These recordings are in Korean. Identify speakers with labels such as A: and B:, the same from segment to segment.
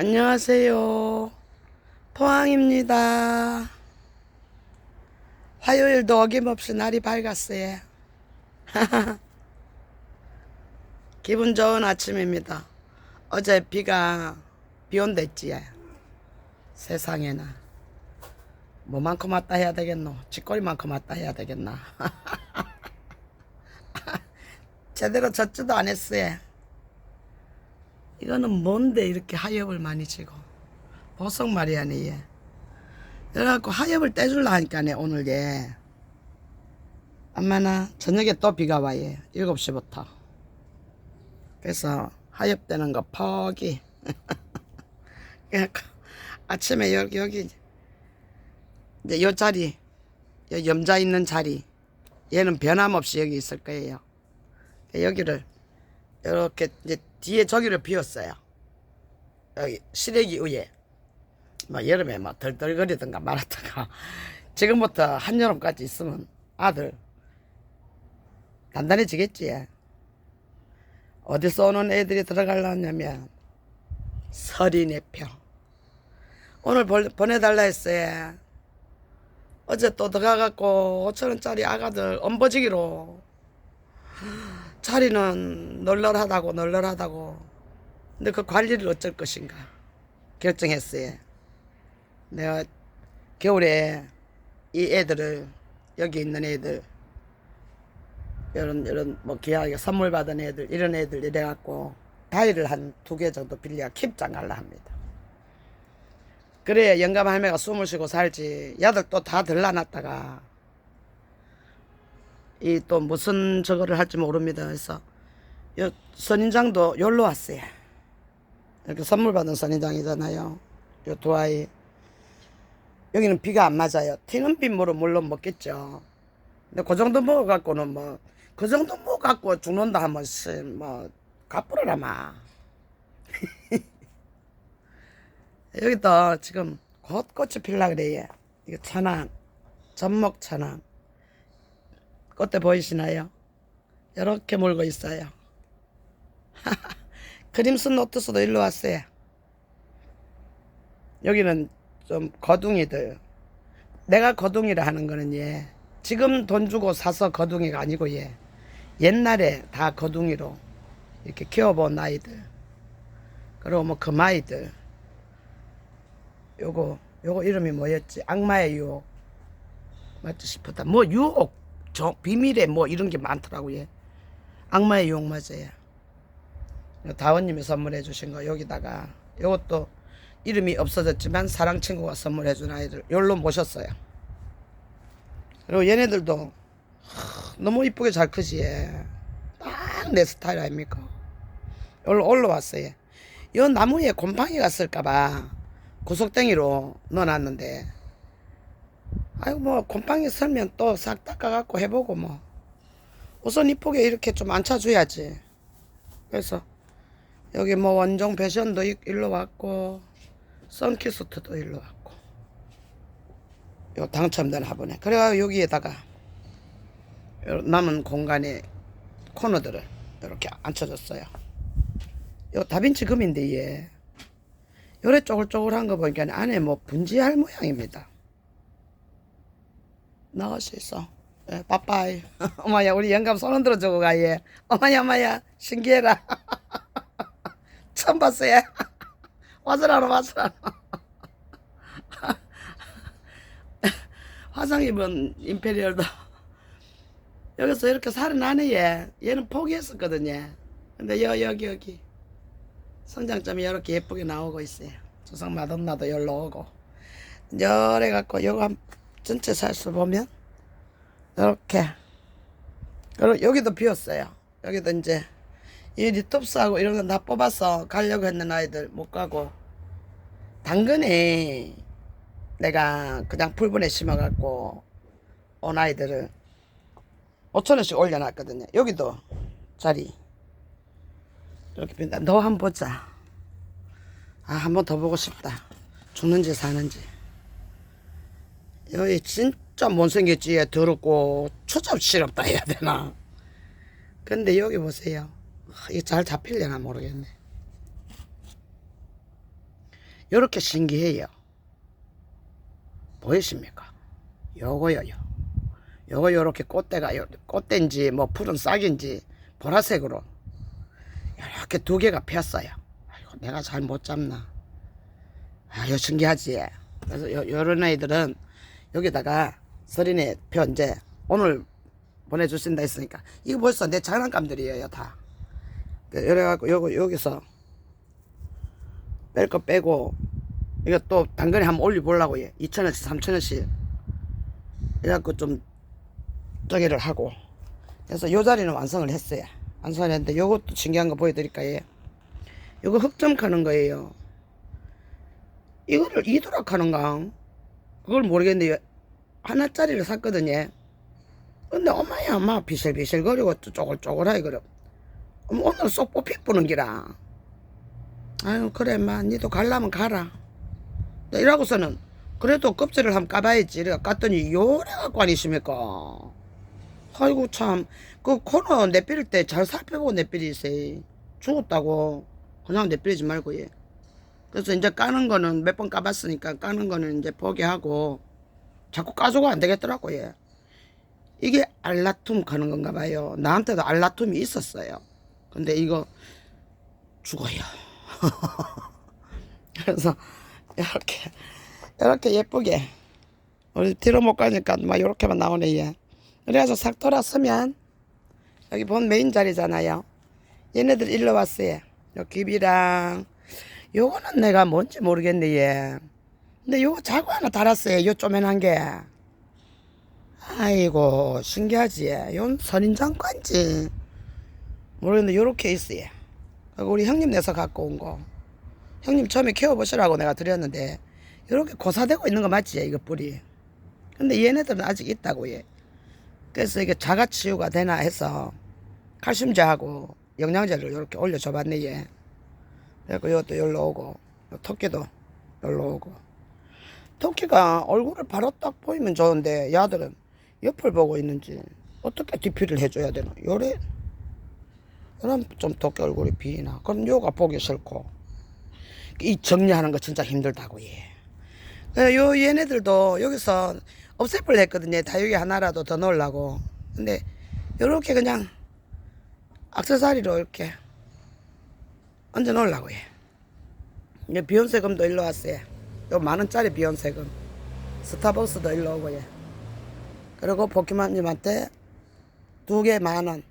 A: 안녕하세요. 포항입니다. 화요일도 어김없이 날이 밝았어요. 기분 좋은 아침입니다. 어제 비가 비 온댔지. 세상에나. 뭐만큼 왔다 해야 되겠노? 쥐꼬리만큼 왔다 해야 되겠나? 제대로 젖지도 안 했어요. 이거는 뭔데 이렇게 하엽을 많이 지고? 보석 말이야네 얘 그래갖고 하엽을 떼줄라 하니까네 오늘 얘 엄마나 저녁에 또 비가 와 얘 7시부터. 그래서 하엽 떼는 거 포기. 그래갖고 아침에 여기 여기 이제 요 자리 요 염자 있는 자리 얘는 변함없이 여기 있을 거예요. 여기를 이렇게 이제 뒤에 저기를 비웠어요. 여기 시래기 위에 뭐 여름에 뭐 덜덜거리든가 말았다가 지금부터 한여름까지 있으면 아들 단단해지겠지. 어디서 오는 애들이 들어가려냐면 서린의평 오늘 벌- 보내달라 했어요. 어제 또 들어가갖고 5천원짜리 아가들 엄버지기로 자리는 널널하다고 널널하다고. 근데 그 관리를 어쩔 것인가? 결정했어요. 내가 겨울에 이 애들을 여기 있는 애들 이런 이런 뭐 귀하게 선물 받은 애들 이런 애들 이래 갖고 다이를 한 두 개 정도 빌려 킵장 갈라 합니다. 그래야 영감 할매가 숨을 쉬고 살지. 야들 또 다 들러놨다가 이 또 무슨 저거를 할지 모릅니다. 그래서 요 선인장도 여기로 왔어요. 이렇게 선물 받은 선인장이잖아요. 요 두 아이. 여기는 비가 안 맞아요. 튀는 빗물은 물론 먹겠죠. 근데 그 정도 먹어갖고는 뭐, 그 정도 먹어갖고 죽는다 하면, 씨, 뭐, 가쁘라마. 여기도 지금 곧 꽃이 필라 그래요. 이거 천안, 전목 천안. 꽃대 보이시나요? 이렇게 물고 있어요. 크림슨 노트스도 일로 왔어요. 여기는 좀 거둥이들. 내가 거둥이라 하는 거는 얘. 지금 돈 주고 사서 거둥이가 아니고 얘. 옛날에 다 거둥이로 이렇게 키워본 아이들. 그리고 뭐 금아이들. 요거, 요거 이름이 뭐였지? 악마의 유혹. 맞지 싶었다. 뭐 유혹. 저 비밀에 뭐 이런 게 많더라고요. 예. 악마의 유혹 맞아요. 다원님이 선물해 주신 거 여기다가 이것도 이름이 없어졌지만 사랑 친구가 선물해 준 아이들 열로 모셨어요. 그리고 얘네들도 하, 너무 이쁘게 잘 크지. 딱 내 스타일 아닙니까? 여기로 올라왔어요. 이 나무에 곰팡이 갔을까봐 구석댕이로 넣어놨는데 아이고 뭐 곰팡이 설면 또 싹 닦아갖고 해보고 뭐. 우선 이쁘게 이렇게 좀 앉혀줘야지. 그래서 여기 뭐 원종 패션도 이- 일로 왔고 선키스트도 일로 왔고. 요 당첨된 화분에. 그래가 여기에다가. 요 남은 공간에 코너들을 이렇게 앉혀줬어요. 요 다빈치 금인데 얘. 요래 쪼글쪼글한 거 보니까 안에 뭐 분지할 모양입니다 나올 수 있어. 예, 빠빠이. 어머야, 우리 영감 손 흔들어 주고 가, 얘. 어머야, 어머야, 신기해라. 처음 봤어, 얘. 와서라노, 와서라노. 화상 입은 임페리얼도. 여기서 이렇게 살아나네, 얘. 얘는 포기했었거든 요. 근데 여, 여기, 여기. 성장점이 이렇게 예쁘게 나오고 있어요. 조상 마돈나도 열로 오고. 열해 갖고 요거 한 전체 살수 보면 이렇게 그리고 여기도 비었어요. 여기도 이제 이 리톱스하고 이런 건 다 뽑아서 가려고 했는 아이들 못 가고 당근에 내가 그냥 풀분에 심어갖고 온 아이들을 5천 원씩 올려놨거든요. 여기도 자리 이렇게 빈다. 너 한 번 보자. 아 한 번 더 보고 싶다. 죽는지 사는지. 여기 진짜 못생겼지 얘 더럽고 초잡스럽다 해야 되나 근데 여기 보세요 하, 이게 잘 잡히려나 모르겠네 요렇게 신기해요. 보이십니까? 요거요, 요. 요거 요렇게 꽃대가, 요, 꽃대인지, 뭐, 푸른 싹인지, 보라색으로. 이렇게 두 개가 폈어요. 아이고, 내가 잘 못 잡나. 아, 요 신기하지? 그래서 요, 요런 애들은 여기다가 서린에 표 이제 오늘 보내주신다 했으니까 이거 벌써 내 장난감들이에요 다. 이래갖고 요거 여기서 뺄 거 빼고 이거 또 당근에 한번 올려보려고 해. 2천원씩 3천원씩 이래갖고 좀 저기를 하고 그래서 요 자리는 완성을 했어요. 완성을 했는데 요것도 신기한 거 보여드릴까 요? 요거 흑점 하는 거예요. 이거를 이도락 하는가? 그걸 모르겠는데 하나짜리를 샀거든요. 근데 엄마야 엄마 비실비실거리고 그래. 어머, 오늘 쏙 뽑힐 뿌는 기라. 아유 그래 마 니도 갈라면 가라. 나 이러고서는 그래도 껍질을 한번 까봐야지. 이래 깠더니 요래 갖고 아니십니까? 아이고 참 그 코너 내필 때 잘 살펴보고 내필이세요. 죽었다고 그냥 내필이지 말고 예. 그래서 이제 까는 거는 몇 번 까봤으니까 까는 거는 이제 포기하고 자꾸 까줘가 안 되겠더라고 예. 이게 알라툼 가는 건가 봐요. 나한테도 알라툼이 있었어요. 근데 이거 죽어요. 그래서 이렇게 이렇게 예쁘게 우리 뒤로 못 가니까 막 이렇게만 나오네 얘. 그래가지고 싹 돌았으면 여기 본 메인 자리잖아요. 얘네들 일로 왔어요. 요 귀비랑 요거는 내가 뭔지 모르겠네 얘. 근데 요거 자고 하나 달았어요. 요 쪼맨한 게. 아이고 신기하지. 요 선인장관지 모르겠는데 요렇게 있어요. 우리 형님 내서 갖고 온 거. 형님 처음에 키워보시라고 내가 드렸는데 요렇게 고사되고 있는 거 맞지 이거 뿌리. 근데 얘네들은 아직 있다고 얘. 그래서 이게 자가 치유가 되나 해서 칼슘제하고 영양제를 이렇게 올려줘봤네 얘. 그래갖고 이것도 열로 오고 요 토끼도 열로 오고 토끼가 얼굴을 바로 딱 보이면 좋은데 야들은 옆을 보고 있는지 어떻게 DP를 해줘야 되나 요래 그럼 좀 토끼 얼굴이 비나 그럼 요가 보기 싫고 이 정리하는 거 진짜 힘들다고 얘. 그래서 요 얘네들도 여기서 없애버려 했거든요. 다육이 하나라도 더 넣으려고. 근데 요렇게 그냥 악세사리로 이렇게 얹어 놓으려고 해. 이제 비욘세금도 일로 왔어요. 요 만원짜리 비욘세금. 스타벅스도 일로 오고 예. 그리고 포켓몬님한테 두 개 만원.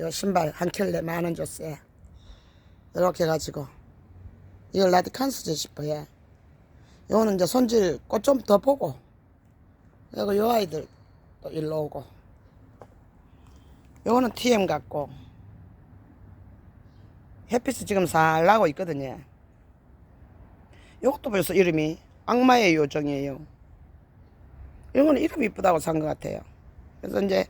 A: 요 신발 한 켤레 만원 줬어요. 이렇게 해가지고. 이걸 라디칸스지 싶어요. 요거는 이제 손질 꽃 좀 더 보고. 그리고 요 아이들 또 일로 오고. 요거는 TM 같고. 햇빛이 지금 살 나고 있거든요. 요것도 벌써 이름이 악마의 요정이에요. 이거는 이름이 이쁘다고 산 것 같아요. 그래서 이제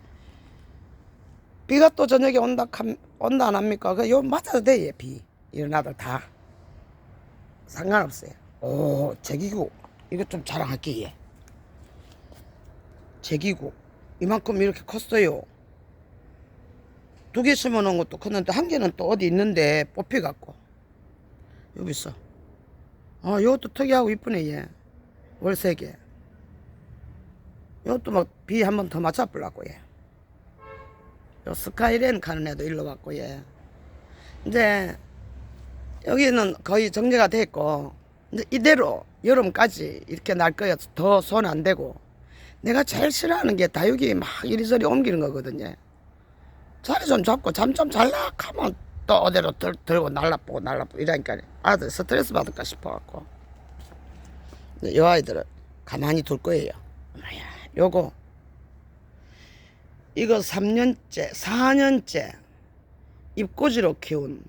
A: 비가 또 저녁에 온다 감- 온다 안 합니까? 그요 맞아도 돼, 얘 비. 아들 다 상관없어요. 오, 제기구 이거 좀 자랑할게 얘. 제기구 이만큼 이렇게 컸어요. 두 개 심어놓은 것도 컸는데 한 개는 또 어디 있는데 뽑혀갖고 여기 있어. 아, 이것도 특이하고 이쁘네 얘. 월세 개. 이것도 막 비 한 번 더 맞춰보려고 얘. 요 스카이랜 가는 애도 일로 왔고 얘. 이제 여기는 거의 정리가 됐고 이제 이대로 여름까지 이렇게 날 거야 더손 안 대고 내가 제일 싫어하는 게 다육이 막 이리저리 옮기는 거거든요. 자리 좀 잡고 잠 좀 잘라 하면 또 어디로 들, 들고 날라보고 날라보고 이러니까 아들 스트레스 받을까 싶어갖고 이 아이들은 가만히 둘 거예요. 엄마야 요거 이거 3년째 4년째 입꼬지로 키운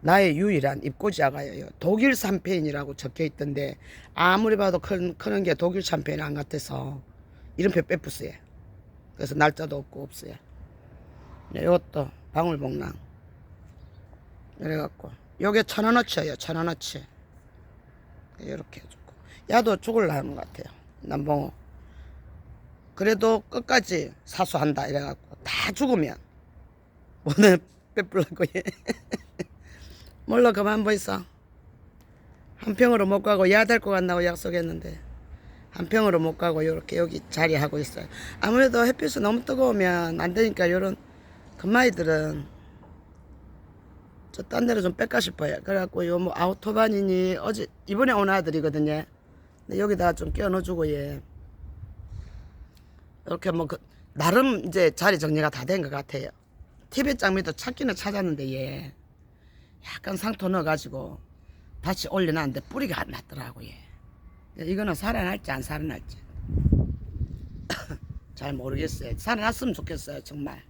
A: 나의 유일한 입꼬지 아가예요. 독일 샴페인이라고 적혀 있던데 아무리 봐도 큰, 크는 게 독일 샴페인 안 같아서 이름표 빼부어요. 그래서 날짜도 없고 없어요. 네, 이것도 방울복랑. 이래갖고 요게 천원어치예요. 천원어치. 이렇게 해주고 야도 죽을라 하는 것 같아요. 남봉호. 그래도 끝까지 사수한다 이래갖고 다 죽으면 오늘 빼불라고 해. 몰라 그만 보이소. 한 평으로 못 가고 야될것 같나고 약속했는데 한 평으로 못 가고 이렇게 여기 자리하고 있어요. 아무래도 햇빛이 너무 뜨거우면 안 되니까 이런 금마이들은 저 딴 데로 좀 뺄까 싶어요. 그래갖고 요 뭐 아우토반이니 어제 이번에 온 아들이거든요. 근데 여기다가 좀 끼워 넣어주고 예. 이렇게 뭐 그, 나름 이제 자리 정리가 다 된 것 같아요. TV 장미도 찾기는 찾았는데 예. 약간 상토 넣어가지고 다시 올려놨는데 뿌리가 안 났더라고 예. 이거는 살아날지 안 살아날지 잘 모르겠어요. 살아났으면 좋겠어요 정말.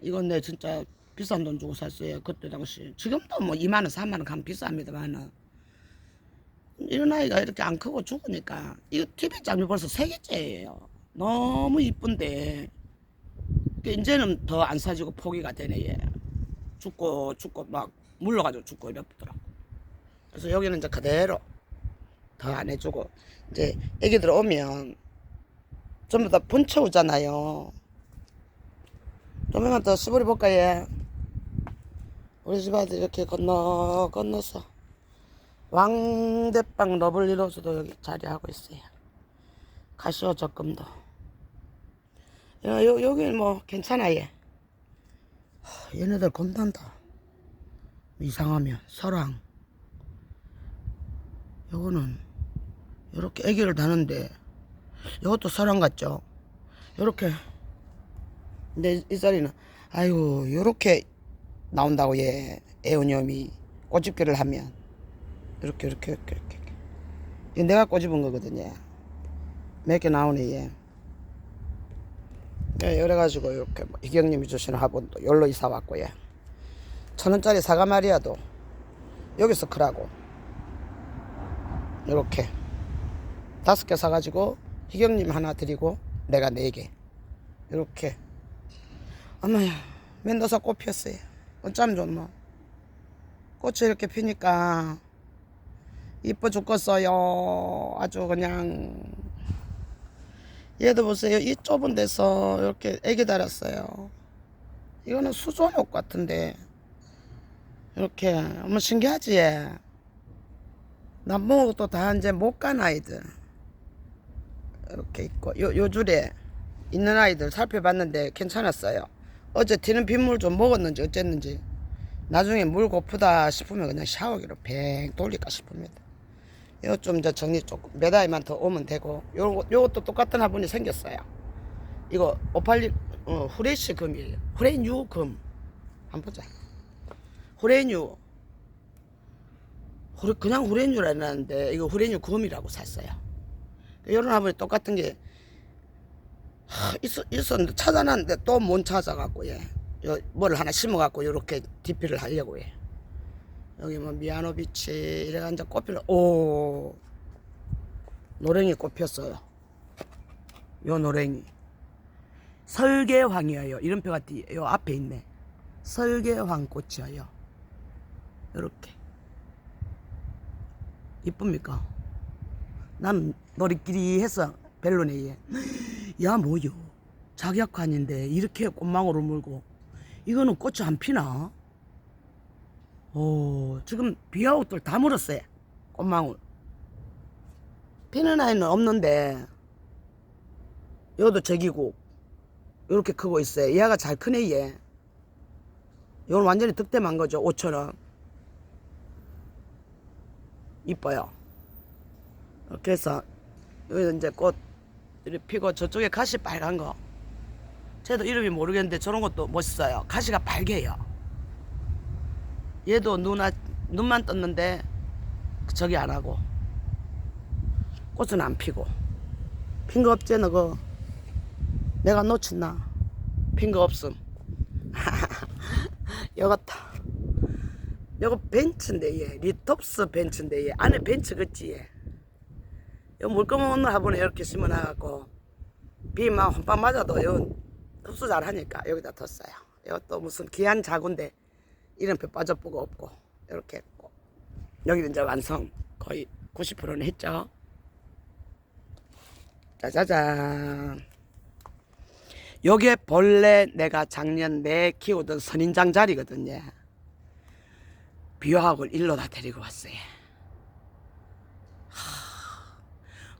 A: 이건 내 진짜 비싼 돈 주고 샀어요 그때 당시. 지금도 뭐 2만 원, 3만 원 가면 비쌉니다만은 이런 아이가 이렇게 안 크고 죽으니까 이거 TV 장미 벌써 세 개째예요. 너무 이쁜데 그 이제는 더 안 사지고 포기가 되네 얘. 죽고 죽고 막 물러가지고 죽고 이랬더라고. 그래서 여기는 이제 그대로 더 안 해주고 이제 애기들 오면 전부 다 분쳐오잖아요. 좀만 더 수부리 볼까 얘. 우리 집 아들 이렇게 건너 건너서 왕대빵 러블리로즈도 여기 자리하고 있어요. 가시오 적금도. 여기 뭐 괜찮아 얘. 하, 얘네들 겁난다. 이상하면 서랑. 요거는 요렇게 애기를 다는데 요것도 서랑 같죠? 요렇게 근데 이 쌀이는 아이고 요렇게 나온다고 얘 애오념이 꼬집기를 하면. 이렇게 이렇게 이렇게 이렇게 이거 내가 꼬집은 거거든요 몇 개 나오네 얘. 예, 이래가지고 이렇게 뭐 희경님이 주신 화분도 열로 이사 왔고 얘. 천원짜리 사과 마리아도 여기서 크라고. 이렇게. 다섯 개 사가지고 희경님 하나 드리고 내가 네 개. 이렇게 어머야 맨더사 꽃 피었어요. 어쩜 좋노? 꽃이 이렇게 피니까 이뻐 죽겠어요. 아주 그냥. 얘도 보세요. 이 좁은 데서 이렇게 애기 달았어요. 이거는 수조옥 같은데. 이렇게. 어머 신기하지 얘? 남봉옥도 다 이제 못 간 아이들. 이렇게 있고. 요, 요 줄에 있는 아이들 살펴봤는데 괜찮았어요 어제 튀는 빗물 좀 먹었는지 어쨌는지 나중에 물 고프다 싶으면 그냥 샤워기로 뱅 돌릴까 싶습니다. 이거 좀 이제 정리 조금 몇 아이만 더 오면 되고 요거, 요것도 똑같은 화분이 생겼어요. 이거 오팔리 어, 후레쉬 금이에요. 후레뉴 금. 한번 보자. 후레뉴. 후레, 그냥 후레뉴라 했는데 이거 후레뉴 금이라고 샀어요. 이런 화분이 똑같은 게 하, 있어, 있었는데 찾아놨는데 또 못 찾아갖고 예. 요, 뭘 하나 심어갖고 요렇게 DP를 하려고 해. 여기 뭐 미아노비치 이래가 이제 꽃피를 오 노랭이 꽃 피었어요. 요 노랭이 설계황이에요. 이름표가 뒤, 요 앞에 있네. 설계황 꽃이에요. 요렇게 이쁩니까? 난 머리끼리 해서 벨로네에 야 뭐요? 작약관인데 이렇게 꽃망울을 물고. 이거는 꽃이 안 피나? 오 지금 비아웃들 다 물었어요 꽃망울. 피는 아이는 없는데 요도 저기고 요렇게 크고 있어요. 얘가 잘 크네 얘. 이건 완전히 득템한 거죠 5천원 이뻐요. 이렇게 해서 여기 이제 꽃 이렇게 피고 저쪽에 가시 빨간 거. 쟤도 이름이 모르겠는데 저런 것도 멋있어요. 가시가 빨개요. 얘도 눈, 아, 눈만 떴는데 저기 안 하고 꽃은 안 피고. 핀 거 없지 너거? 내가 놓쳤나? 핀 거 없음. 요것다. 요거 벤츠인데 얘. 리톱스 벤츠인데 얘. 안에 벤츠 그치 얘 요 물꺼먼 화분에 이렇게 심어놔갖고 비막 혼밥 맞아도 요 흡수 잘 하니까 여기다 뒀어요. 이것도 무슨 귀한 자구인데 이름표 빠져보고 없고 이렇게 했고 여기는 이제 완성 거의 90%는 했죠. 짜자잔. 요게 본래 내가 작년 내 키우던 선인장 자리거든요. 비화학을 일로 다 데리고 왔어요.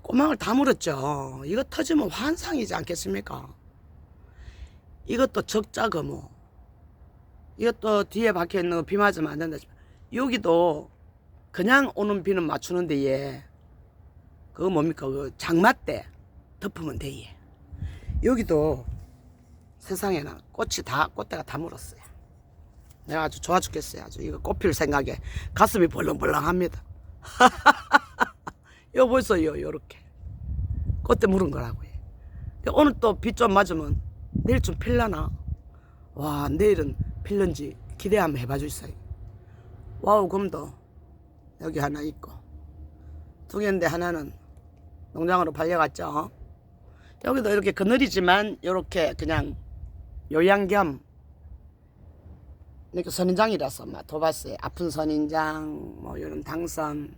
A: 꼬막을 다 물었죠. 이거 터지면 환상이지 않겠습니까? 이것도 적자거 뭐. 이것도 뒤에 박혀 있는 거비 맞으면 안 된다. 여기도 그냥 오는 비는 맞추는데 얘 그거 뭡니까? 그 장마 때 덮으면 돼 얘. 여기도 세상에나 꽃이 다 꽃대가 다 물었어요. 내가 아주 좋아 죽겠어요. 아주 이거 꽃필 생각에 가슴이 벌렁벌렁합니다. 요 벌써요 요렇게 꽃대 물은 거라고 해. 오늘 또 비 좀 맞으면 내일 좀 필라나. 와 내일은 필는지 기대 한번 해봐 주세요. 와우 금도 여기 하나 있고 두 개인데 하나는 농장으로 팔려갔죠. 여기도 이렇게 그늘이지만 이렇게 그냥 요양 겸 이렇게 선인장이라서 막 도봤어요. 아픈 선인장 뭐 이런 당선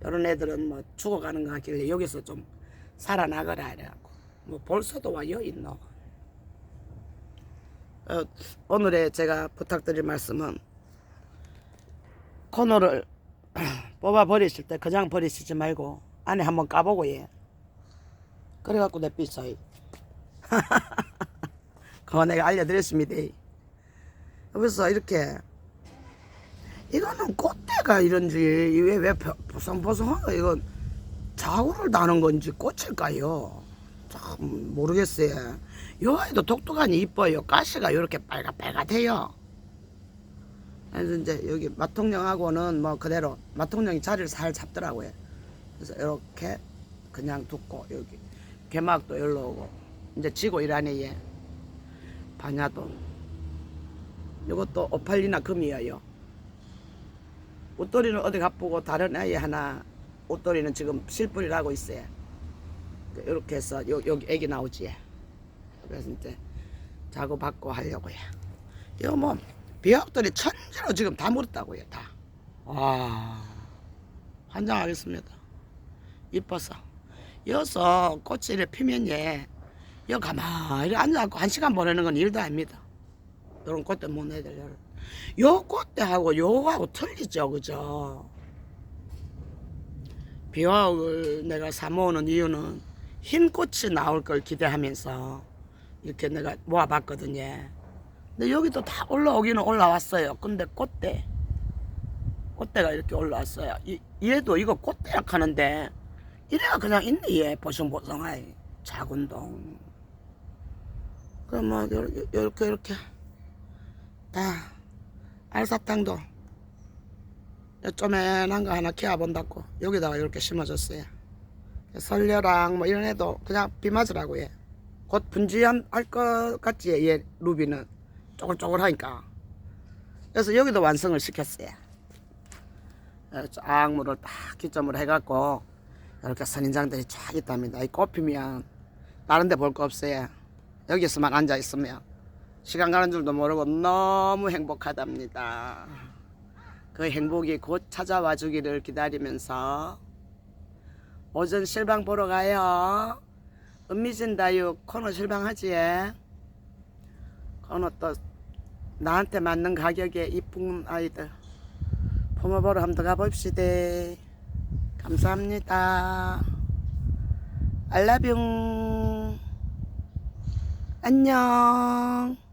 A: 이런 애들은 뭐 죽어가는 것 같길래 여기서 좀 살아나거라 이래갖고 뭐 벌써도 와요 있노. 어, 오늘의 제가 부탁드릴 말씀은 코너를 뽑아 버리실 때 그냥 버리시지 말고 안에 한번 까보고 예. 그래갖고 내 삐싸이. 그거 내가 알려드렸습니다. 그래서 이렇게 이거는 꽃대가 이런지 왜, 왜 보송보송한 거 이건 자구를 다는 건지 꽃일까요? 참 모르겠어요. 요 아이도 독특하니 이뻐요. 가시가 이렇게 빨갛빨갛해요. 그래서 이제 여기 마통령하고는 뭐 그대로 마통령이 자리를 잘 잡더라고요. 그래서 이렇게 그냥 두고 여기 개막도 열로 오고 이제 지고 이라니 얘 반야도 이것도 오팔리나 금이에요. 옷도리는 어디 가보고 다른 아이 하나 옷도리는 지금 실뿌리라고 있어요. 이렇게 해서 요, 여기 애기 나오지. 그래서 이제 자고 받고 하려고요. 이거 뭐 비약들이 천지로 지금 다 물었다고요 다. 와 환장하겠습니다. 이뻐서. 여기서 꽃이 이렇게 피면 얘 여기 가만히 앉아갖고 한 시간 보내는 건 일도 아닙니다. 요런 꽃대 못 애들 요요 꽃대하고 요거하고 틀리죠 그죠? 비화옥을 내가 사 모으는 이유는 흰 꽃이 나올 걸 기대하면서 이렇게 내가 모아봤거든요. 근데 여기도 다 올라오기는 올라왔어요. 근데 꽃대 꽃대가 이렇게 올라왔어요. 이, 얘도 이거 꽃대약 하는데 이래가 그냥 있네 얘 보송보송하이 작은 동. 그럼 뭐 요렇게 요렇게, 요렇게 다 알사탕도 쪼맨한 거 하나 키워본다고 여기다가 이렇게 심어줬어요. 설녀랑 뭐 이런 애도 그냥 비 맞으라고 해. 곧 분지한 할 것 같지 얘 루비는 쪼글쪼글하니까. 그래서 여기도 완성을 시켰어요. 쫙물을 딱 기점으로 해갖고 이렇게 선인장들이 쫙 있답니다. 이 꽃피면 다른 데 볼 거 없어요. 여기서만 앉아 있으면 시간 가는 줄도 모르고 너무 행복하답니다. 그 행복이 곧 찾아와 주기를 기다리면서 오전 실방 보러 가요. 은미진 다육 코너 실방하지? 코너 또 나한테 맞는 가격에 이쁜 아이들 포모 보러 한번 가봅시다. 감사합니다. 알라뷰 안녕.